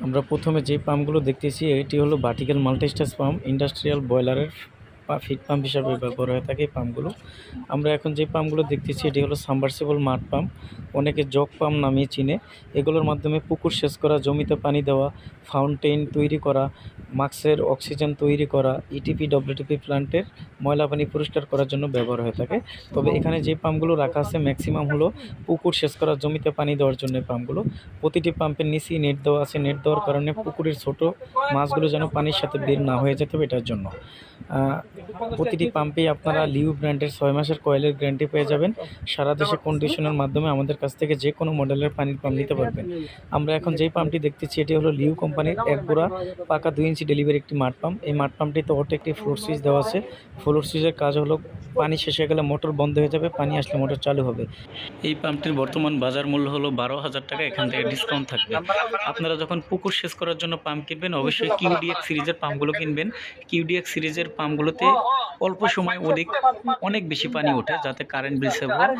আমরা প্রথমে যে পাম্পগুলো দেখতেছি এটি হলো ভার্টিক্যাল মাল্টিস্টাস পাম্প ইন্ডাস্ট্রিয়াল বয়লারের ফিট পাম্প হিসাবে ব্যবহার হয়ে থাকে এই পাম্পগুলো আমরা এখন যে পাম্পগুলো দেখতেছি, এটি হলো সাবমার্সিবল মাঠ পাম্প অনেকে জগ পাম্প নামিয়ে চিনে। এগুলোর মাধ্যমে পুকুর সেচ করা, জমিতে পানি দেওয়া ফাউন্টেন তৈরি করা মাক্সের অক্সিজেন তৈরি করা ইটিপি ডব্লিউটিপি প্লান্টের ময়লা পানি পরিষ্কার করার জন্য ব্যবহার হয়ে থাকে। তবে এখানে যে পাম্পগুলো রাখা আছে ম্যাক্সিমাম হলো পুকুর সেচ করা, জমিতে পানি দেওয়ার জন্য পাম্পগুলো প্রতিটি পাম্পের নিচেই নেট দেওয়া আছে। নেট দেওয়ার কারণে পুকুরের ছোট মাছগুলো যেন পানির সাথে বের না হয়ে যেতে এটার জন্য। প্রতিটি পাম্পেই আপনারা লিউ ব্র্যান্ডের ছয় মাসের কয়েলের গ্যারান্টি পেয়ে যাবেন। সারা দেশে কন্ডিশনের মাধ্যমে আমাদের কাছ থেকে যে কোনো মডেলের পানির পাম্প নিতে পারবেন। আমরা এখন যেই পাম্পটি দেখতেছি, এটি হলো লিউ কোম্পানির এক গোড়া পাকা দুই ইঞ্চি ডেলিভারি একটি মাঠ পাম্প এই মাঠ পাম্পটিতে অটো একটি ফ্লোর সুইচ দেওয়া আছে। ফ্লোর সুইচের কাজ হলো পানি শেষ হয়ে গেলে মোটর বন্ধ হয়ে যাবে, পানি আসলে মোটর চালু হবে। এই পাম্পটির বর্তমান বাজার মূল্য হলো বারো হাজার টাকা, এখান থেকে ডিসকাউন্ট থাকবে। আপনারা যখন পুকুর শেষ করার জন্য পাম্প কিনবেন, অবশ্যই কিউডিএক্স সিরিজের পাম্পগুলো কিনবেন। কিউডিএক্স সিরিজের পাম্পগুলোতে অল্প সময় অধিক অনেক বেশি পানি ওঠে যাতে কারেন্ট বিল সেভ হয়।